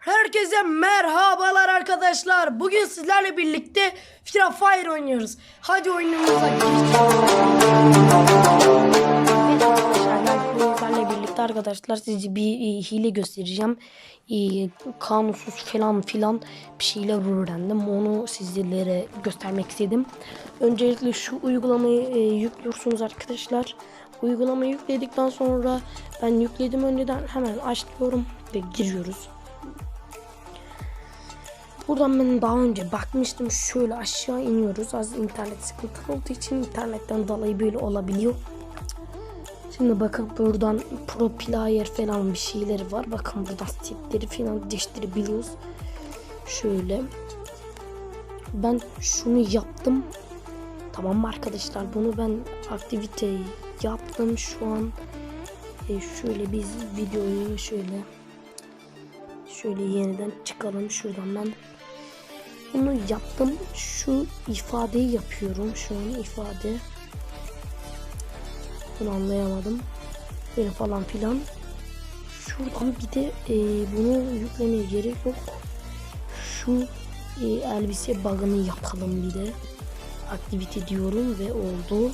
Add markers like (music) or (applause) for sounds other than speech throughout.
Herkese merhabalar arkadaşlar. Bugün sizlerle birlikte Free Fire oynuyoruz. Hadi oyunumuza geçelim. Birlikte arkadaşlar size bir e, hile göstereceğim. E, kanunsuz falan filan bir şeyler öğrendim. Onu sizlere göstermek istedim. Öncelikle şu uygulamayı e, yüklüyorsunuz arkadaşlar. Uygulamayı yükledikten sonra ben yükledim önceden hemen açıyorum ve giriyoruz. Buradan ben daha önce bakmıştım. Şöyle aşağı iniyoruz. Az internet sıkıntılı olduğu için internetten dolayı böyle olabiliyor. Şimdi bakın buradan pro player falan bir şeyleri var. Bakın buradan setleri falan değiştirebiliyoruz. Şöyle. Ben şunu yaptım. Tamam mı arkadaşlar? Bunu ben aktiviteyi yaptım. Şu an e, şöyle biz videoyu şöyle şöyle yeniden çıkalım şuradan ben bunu yaptım. Şu ifadeyi yapıyorum. Şu an ifade. Bunu anlayamadım. Böyle falan filan. Şuradan bir de e, bunu yüklemeye gerek yok. Şu e, elbise bug'ını yapalım bir de. Aktivite diyorum ve oldu.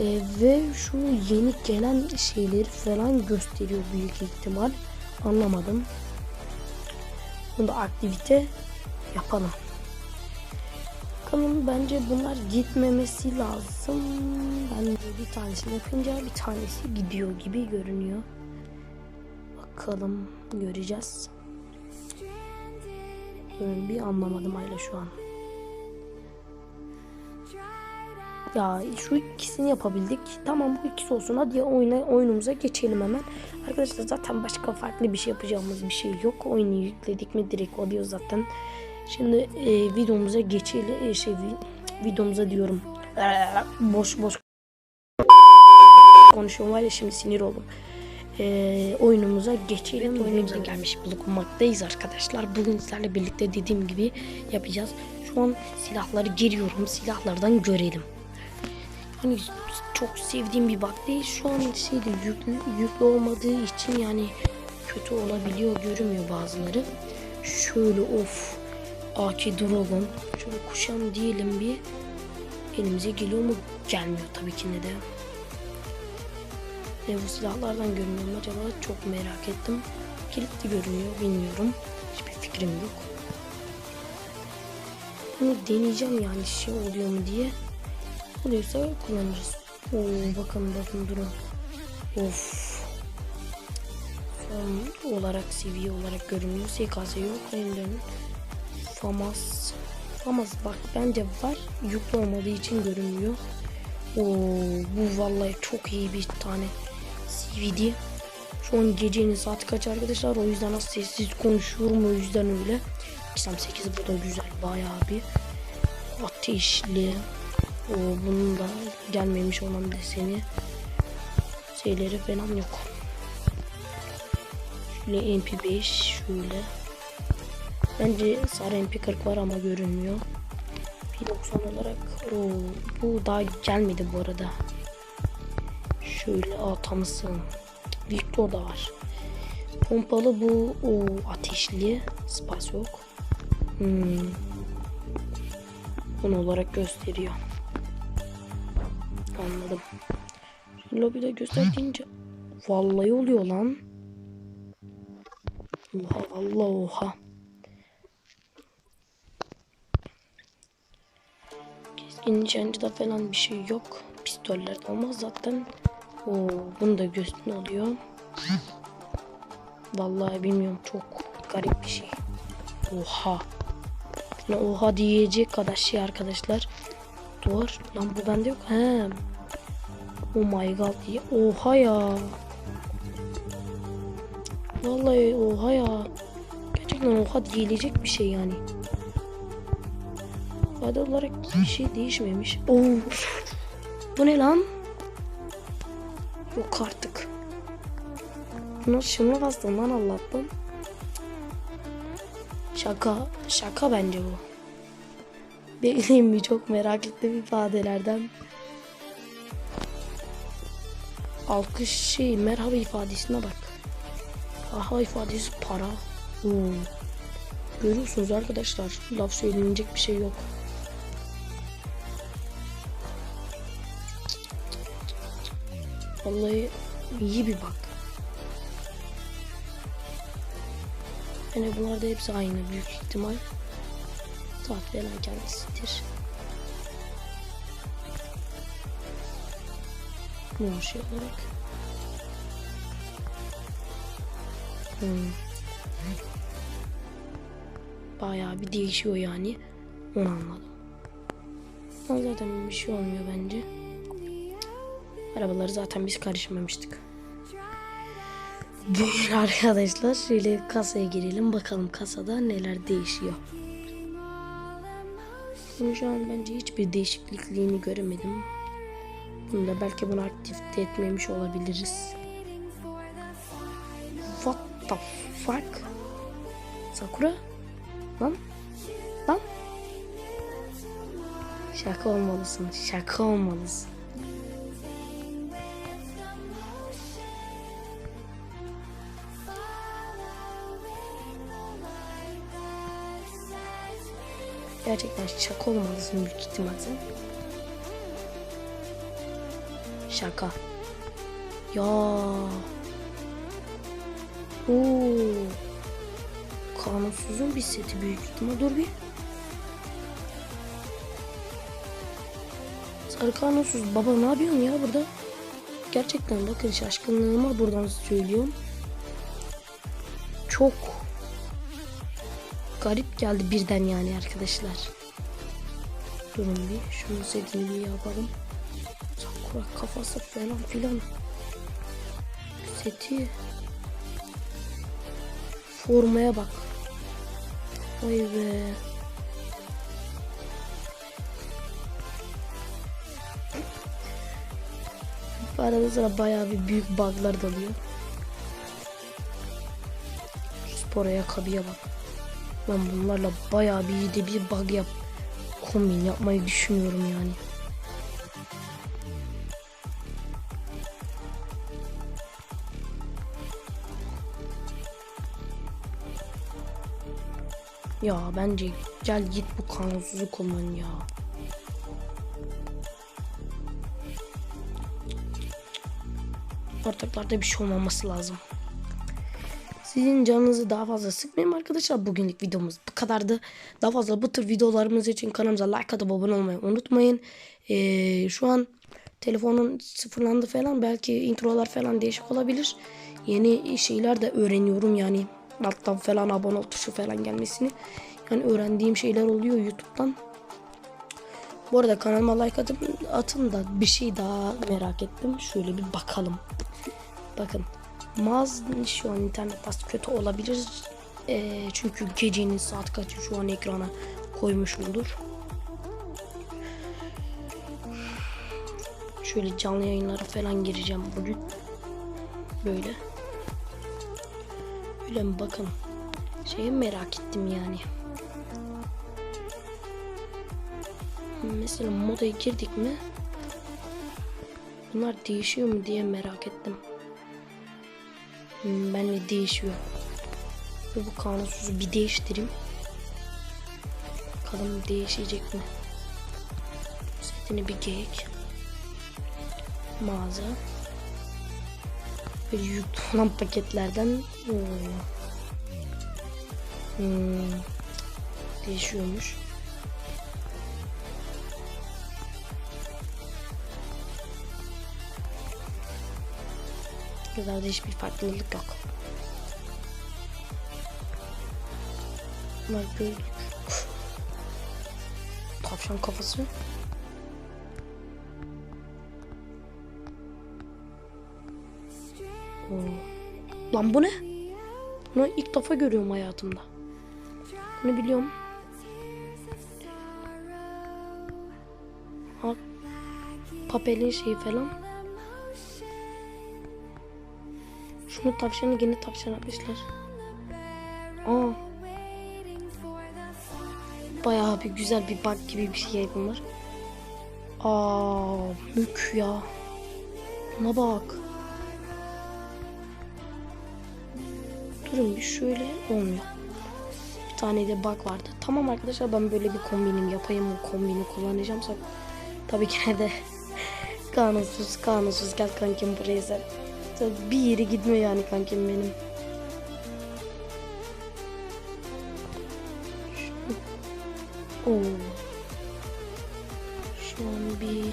E, ve şu yeni gelen şeyleri falan gösteriyor büyük ihtimal. Anlamadım. Bunda aktivite yapalım. Bakalım bence bunlar gitmemesi lazım. Ben bir tanesini yapınca bir tanesi gidiyor gibi görünüyor. Bakalım göreceğiz. Bir anlamadım hala şu an. Ya şu ikisini yapabildik. Tamam bu ikisi olsun. Hadi oyuna, oyunumuza geçelim hemen. Arkadaşlar zaten başka farklı bir şey yapacağımız bir şey yok. Oyunu yükledik mi direkt oluyor zaten. Şimdi e, videomuza geçelim. E, şey vi- videomuza diyorum. Ee, boş boş konuşuyorum var ya şimdi sinir oldum. Ee, oyunumuza geçelim. oyunumuza gelmiş bulunmaktayız arkadaşlar. Bugün sizlerle birlikte dediğim gibi yapacağız. Şu an silahları giriyorum. Silahlardan görelim. Hani çok sevdiğim bir bug değil. Şu an şeyde yüklü, yüklü olmadığı için yani kötü olabiliyor. Görünmüyor bazıları. Şöyle of. AK Dragon. Şöyle kuşan diyelim bir. Elimize geliyor mu? Gelmiyor tabii ki ne de. Ne bu silahlardan görünüyor mu acaba? Çok merak ettim. Kilitli görünüyor bilmiyorum. Hiçbir fikrim yok. Bunu deneyeceğim yani şey oluyor mu diye. Oluyorsa kullanırız. Oo, bakın bakın durun. Of. Son olarak seviye olarak görünüyor. SKS yok. Ellerin. Famas. Famas bak bence var. Yüklü olmadığı için görünmüyor. Oo, bu vallahi çok iyi bir tane CVD. Şu an gecenin saati kaç arkadaşlar? O yüzden az sessiz konuşuyorum. O yüzden öyle. XM8 bu da güzel bayağı bir ateşli. O bunun da gelmemiş olan deseni şeyleri falan yok. Şöyle MP5 şöyle. Bence sarı MP40 var ama görünmüyor. P90 olarak o bu daha gelmedi bu arada. Şöyle atamısın. Victor da var. Pompalı bu o ateşli. Spas yok. Hmm. Bunu olarak gösteriyor. Anladım. Lobide göster deyince vallahi oluyor lan. Oha vallahi oha. Keskin nişancıda falan bir şey yok. Pistollerde olmaz zaten. Oo, bunu da gösteri oluyor. Vallahi bilmiyorum çok garip bir şey. Oha. Yani oha diyecek kadar şey arkadaşlar. Duvar. Lan bu bende yok. He. Oh my god. Oha ya. Vallahi oha ya. Gerçekten oha diyecek bir şey yani. Hadi olarak bir şey değişmemiş. Oo. Bu ne lan? Yok artık. Nasıl şunu bastın lan Allah'tan. Şaka. Şaka bence bu. Bekleyeyim mi? Çok merak ettim ifadelerden. Alkış şey merhaba ifadesine bak. Merhaba ifadesi para. Oo. Görüyorsunuz arkadaşlar. Laf söylenecek bir şey yok. Vallahi iyi bir bak. Yani bunlar da hepsi aynı büyük ihtimal. Veren kendisidir. Ne şey olarak? Hmm. Bayağı bir değişiyor yani. Onu anladım. Ama zaten bir şey olmuyor bence. Arabaları zaten biz karışmamıştık. Bugün (laughs) arkadaşlar şöyle kasaya girelim bakalım kasada neler değişiyor. Şimdi şu an bence hiçbir değişiklikliğini göremedim. Bunu da belki bunu aktif etmemiş olabiliriz. What the fuck? Sakura? Lan? Lan? Şaka olmalısın. Şaka olmalısın. Gerçekten şaka olmalısın büyük ihtimalle. Şaka. Ya. Oo. Kanunsuzun bir seti büyük ihtimal. Dur bir. Sarı kanunsuz. Baba ne yapıyorsun ya burada? Gerçekten bakın şaşkınlığıma buradan söylüyorum. Çok garip geldi birden yani arkadaşlar. Durun bir şunu bir yapalım. Sakura kafası falan filan. Seti. Formaya bak. Vay be. Arada sıra bayağı bir büyük bug'lar dalıyor. Spor ayakkabıya bak. Ben bunlarla bayağı bir de bir bug yap kombin yapmayı düşünüyorum yani. Ya bence gel git bu kanunsuzu kullan ya. Ortaklarda bir şey olmaması lazım. Sizin canınızı daha fazla sıkmayayım arkadaşlar. Bugünlük videomuz bu kadardı. Daha fazla bu tür videolarımız için kanalımıza like atıp abone olmayı unutmayın. Ee, şu an telefonun sıfırlandı falan. Belki introlar falan değişik olabilir. Yeni şeyler de öğreniyorum yani. Alttan falan abone ol tuşu falan gelmesini. Yani öğrendiğim şeyler oluyor YouTube'dan. Bu arada kanalıma like atın, atın da bir şey daha merak ettim. Şöyle bir bakalım. Bakın. Maz şu an internet az kötü olabilir. Ee, çünkü gecenin saat kaçı şu an ekrana koymuşumdur. Şöyle canlı yayınlara falan gireceğim bugün. Böyle. Öyle bakın. Şeyi merak ettim yani. Mesela modaya girdik mi? Bunlar değişiyor mu diye merak ettim. Hmm, benle değişiyor. Ve bu kanunsuzu bir değiştireyim. Bakalım değişecek mi? Setini bir geyik. Mağaza. Böyle yüklü olan paketlerden hmm. Değişiyormuş. Buralarda hiçbir farklılık yok. Bunlar gördük. Tavşan kafası. Oo. Lan bu ne? Bunu ilk defa görüyorum hayatımda. Bunu biliyorum. Ha, papelin şeyi falan. Şunu tavşanı yine tavşan yapmışlar. Aa. Bayağı bir güzel bir bug gibi bir şey bunlar. Aa, mük ya. Buna bak. Durun bir şöyle olmuyor. Bir tane de bug vardı. Tamam arkadaşlar ben böyle bir kombinim yapayım. O kombini kullanacağım. Tabii ki de (laughs) kanunsuz kanunsuz gel kankim buraya sen. Sen Bir yere gitme yani kankim benim. Oo. Şu an bir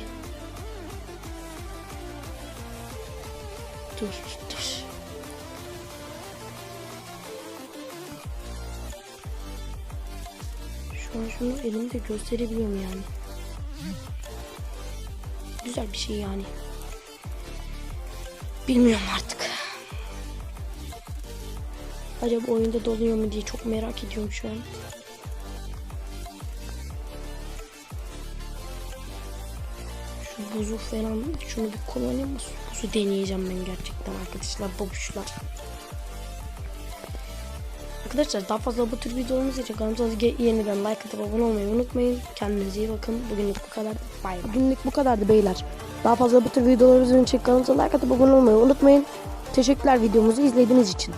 Dur dur. Şu an şunu elimde gösterebiliyorum yani. Güzel bir şey yani. Bilmiyorum artık. Acaba oyunda doluyor mu diye çok merak ediyorum şu an. Şu buzu falan şunu bir kullanayım mı? Buzu deneyeceğim ben gerçekten arkadaşlar babuşlar. Arkadaşlar daha fazla bu tür videolarımız için kanalımıza yeniden like atıp abone olmayı unutmayın. Kendinize iyi bakın. Bugünlük bu kadar. Bay bay. Bugünlük bu kadardı beyler. Daha fazla bu tür videolarımız için kanalımıza like atıp abone olmayı unutmayın. Teşekkürler videomuzu izlediğiniz için.